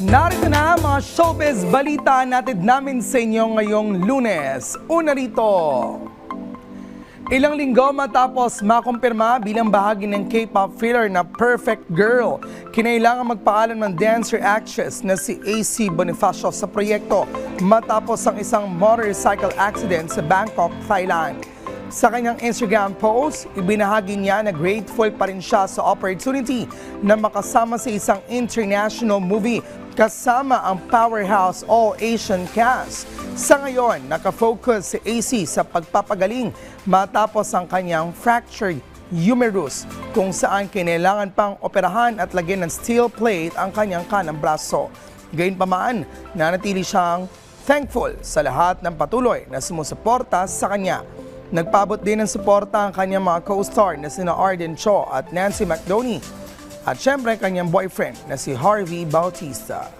Narito na mga showbiz balita natin namin sa inyo ngayong lunes. Una rito. Ilang linggo matapos makumpirma bilang bahagi ng K-pop thriller na Perfect Girl, kinailangan magpaalam ng dancer actress na si AC Bonifacio sa proyekto matapos ang isang motorcycle accident sa Bangkok, Thailand. Sa kanyang Instagram post, ibinahagi niya na grateful pa rin siya sa opportunity na makasama sa isang international movie kasama ang powerhouse all-Asian cast. Sa ngayon, nakafocus si AC sa pagpapagaling matapos ang kanyang fractured humerus kung saan kinailangan pang operahan at lagyan ng steel plate ang kanyang kanang braso. Gayunpaman, nanatili siyang thankful sa lahat ng patuloy na sumusuporta sa kanya. Nagpabot din ng suporta ang kanyang mga co-star na sina Arden Cho at Nancy McDoney at syempre kanyang boyfriend na si Harvey Bautista.